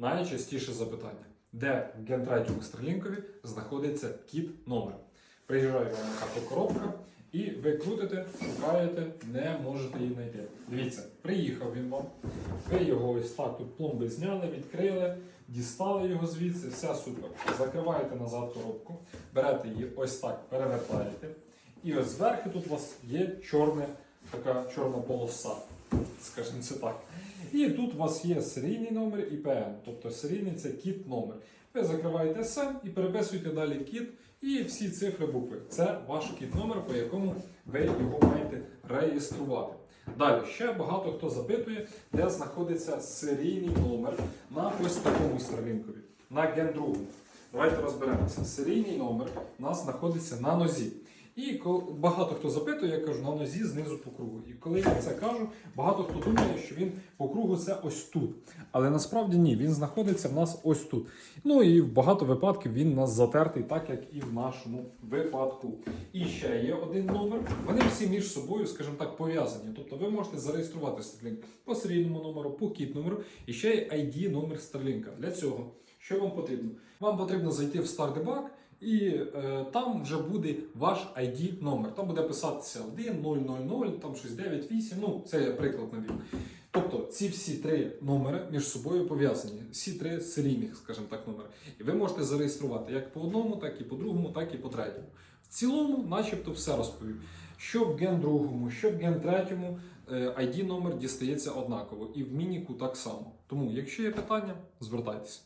Найчастіше запитання, де в Ген 3 Starlink знаходиться кіт номер. Приїжджає вам така коробка, і ви крутите, шукаєте, не можете її знайти. Дивіться, приїхав він вам. Ви його ось так тут пломби зняли, відкрили, дістали його звідси, все супер. Закриваєте назад коробку, берете її ось так, перевертаєте. І ось зверху тут у вас є чорне, така чорна полоса, скажімо це так. І тут у вас є серійний номер і тобто серійний це кіт номер. Ви закриваєте СМ і переписуєте далі кіт і всі цифри букви. Це ваш кіт номер, по якому ви його маєте реєструвати. Далі ще багато хто запитує, де знаходиться серійний номер на ось такому Старлінкові, на ген 2. Давайте розберемося. Серійний номер у нас знаходиться на нозі. І багато хто запитує, я кажу на нозі знизу по кругу. І коли я це кажу, багато хто думає, що він по кругу це ось тут. Але насправді ні, він знаходиться в нас ось тут. Ну і в багато випадків він нас затертий, так як і в нашому випадку. І ще є один номер. Вони всі між собою, скажімо так, пов'язані. Тобто ви можете зареєструвати Starlink по серійному номеру, по кіт номеру і ще й ID номер Starlink. Для цього що вам потрібно? Вам потрібно зайти в StarDebug і е, там вже буде ваш ID номер. Там буде писатися 1, 0, 0, 0, там щось 9, 8, ну це я приклад навів. Тобто ці всі три номери між собою пов'язані, всі три серійних, скажімо так, номери. І ви можете зареєструвати як по одному, так і по другому, так і по третьому. В цілому, начебто, все розповів. Що в ген другому, що в ген третьому, е, ID номер дістається однаково, і в мініку так само. Тому, якщо є питання, звертайтеся.